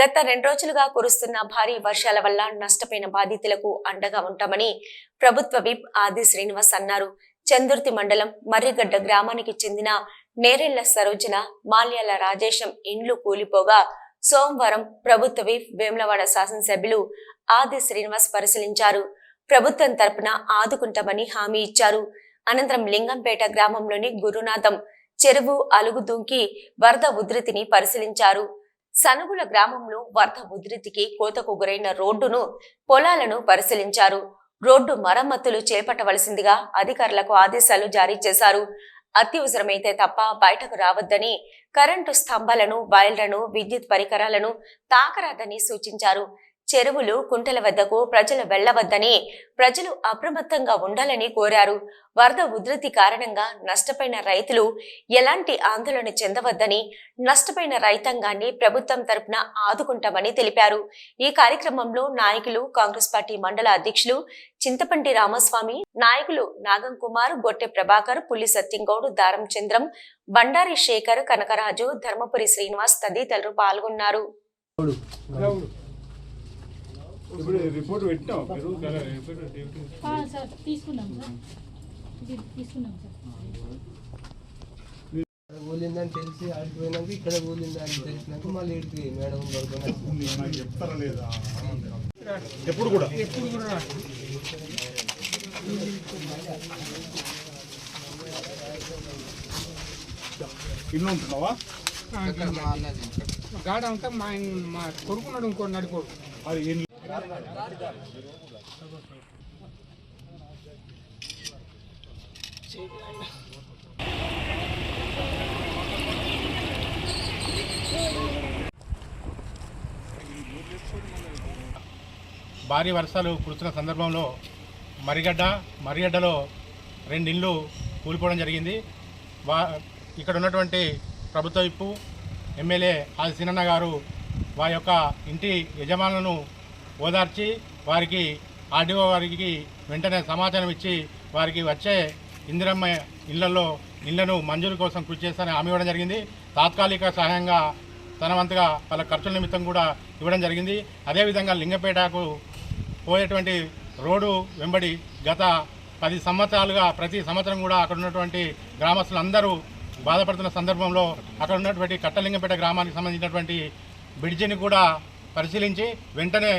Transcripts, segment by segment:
గత రెండు రోజులుగా కురుస్తున్న భారీ వర్షాల వల్ల నష్టపోయిన బాధితులకు అండగా ఉంటామని ప్రభుత్వ విప్ ఆది శ్రీనివాస్ అన్నారు. చందుర్తి మండలం మర్రిగడ్డ గ్రామానికి చెందిన నేరెళ్ళ సరోజన మాల్యాల రాజేశం ఇండ్లు కూలిపోగా సోమవారం ప్రభుత్వ విప్ వేములవాడ శాసనసభ్యులు ఆది శ్రీనివాస్ పరిశీలించారు. ప్రభుత్వం తరపున ఆదుకుంటామని హామీ ఇచ్చారు. అనంతరం లింగంపేట గ్రామంలోని గురునాథం చెరువు అలుగు దుంకి వరద ఉధృతిని పరిశీలించారు. సనుగుల గ్రామంలో వరద ఉధృతికి కోతకు గురైన రోడ్డును పొలాలను పరిశీలించారు. రోడ్డు మరమ్మతులు చేపట్టవలసిందిగా అధికారులకు ఆదేశాలు జారీ చేశారు. అత్యవసరమైతే తప్ప బయటకు రావద్దని కరెంటు స్తంభాలను వైర్లను విద్యుత్ పరికరాలను తాకరాదని సూచించారు. చెరువులు కుంటల వద్దకు ప్రజలు వెళ్ళవద్దని ప్రజలు అప్రమత్తంగా ఉండాలని కోరారు. వరద ఉధృతి కారణంగా నష్టపోయిన రైతులు ఎలాంటి ఆందోళన చెందవద్దని నష్టపోయిన రైతాంగాన్ని ప్రభుత్వం తరపున ఆదుకుంటామని తెలిపారు. ఈ కార్యక్రమంలో నాయకులు కాంగ్రెస్ పార్టీ మండల అధ్యక్షులు చింతపంటి రామస్వామి నాయకులు నాగం కుమార్ గొట్టె ప్రభాకర్ పుల్లి సత్యంగౌడ్ దారం చంద్రం బండారి శేఖర్ కనకరాజు ధర్మపురి శ్రీనివాస్ తదితరులు పాల్గొన్నారు. ఇప్పుడు రిపోర్ట్ పెట్టాం మీరు సార్ తీసుకున్నాం సార్. ఇది తీసుకున్నాం సార్. కూలిందని తెలిసి ఆడిపోయినాక ఇక్కడ కూలిందని తెలిసినాక మళ్ళీ ఇడికి మేడం చెప్తారా లేదా? ఎప్పుడు కూడా? ఎప్పుడు కూడా ఇల్లు ఉంటున్నావా? గాడ అంతా మా ఆయన- మా కొడుకున్నాడు ఇంకో నడుకోడు అది భారీ వర్షాలు కురుస్తున్న సందర్భంలో మరిగడ్డ మరిగడ్డలో రెండు ఇండ్లు కూలిపోవడం జరిగింది. వా ఇక్కడ ఉన్నటువంటి ప్రభుత్వ ఇప్పు ఎమ్మెల్యే ఆది సినన్న గారు వారి యొక్క ఇంటి యజమానులను ఓదార్చి వారికి ఆర్డీఓ వారికి వెంటనే సమాచారం ఇచ్చి వారికి వచ్చే ఇందిరమ్మ ఇళ్ళలో ఇళ్ళను మంజూరు కోసం కృషి చేస్తానని హామీ ఇవ్వడం జరిగింది. తాత్కాలిక సహాయంగా తన వంతుగా వాళ్ళ ఖర్చుల నిమిత్తం కూడా ఇవ్వడం జరిగింది. అదేవిధంగా లింగపేటకు పోయేటువంటి రోడ్డు వెంబడి గత పది సంవత్సరాలుగా ప్రతి సంవత్సరం కూడా అక్కడ ఉన్నటువంటి గ్రామస్తులందరూ బాధపడుతున్న సందర్భంలో అక్కడ ఉన్నటువంటి కట్టలింగపేట గ్రామానికి సంబంధించినటువంటి బ్రిడ్జిని కూడా పరిశీలించి వెంటనే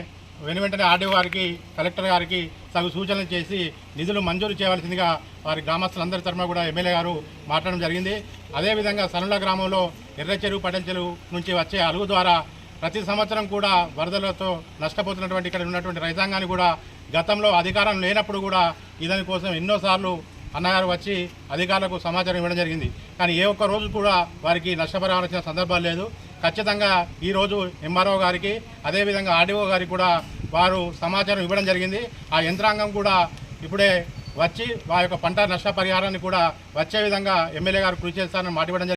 వెను వెంటనే ఆర్డీఓ గారికి కలెక్టర్ గారికి తగు సూచనలు చేసి నిధులు మంజూరు చేయవలసిందిగా వారి గ్రామస్తులందరి తరఫున కూడా ఎమ్మెల్యే గారు మాట్లాడడం జరిగింది. అదేవిధంగా సనుల గ్రామంలో ఎర్ర చెరువు నుంచి వచ్చే అలుగు ద్వారా ప్రతి సంవత్సరం కూడా వరదలతో నష్టపోతున్నటువంటి ఇక్కడ ఉన్నటువంటి రైతాంగాన్ని కూడా గతంలో అధికారం లేనప్పుడు కూడా ఇదని కోసం ఎన్నోసార్లు అన్నగారు వచ్చి అధికారులకు సమాచారం ఇవ్వడం జరిగింది. కానీ ఏ ఒక్క రోజు కూడా వారికి నష్టపరిహారం సందర్భాలు లేదు. ఖచ్చితంగా ఈరోజు ఎంఆర్ఓ గారికి అదేవిధంగా ఆర్డీఓ గారికి కూడా వారు సమాచారం ఇవ్వడం జరిగింది. ఆ యంత్రాంగం కూడా ఇప్పుడే వచ్చి వారి యొక్క పంట నష్టపరిహారాన్ని కూడా వచ్చే విధంగా ఎమ్మెల్యే గారు కృషి చేస్తారని మాట ఇవ్వడం జరిగింది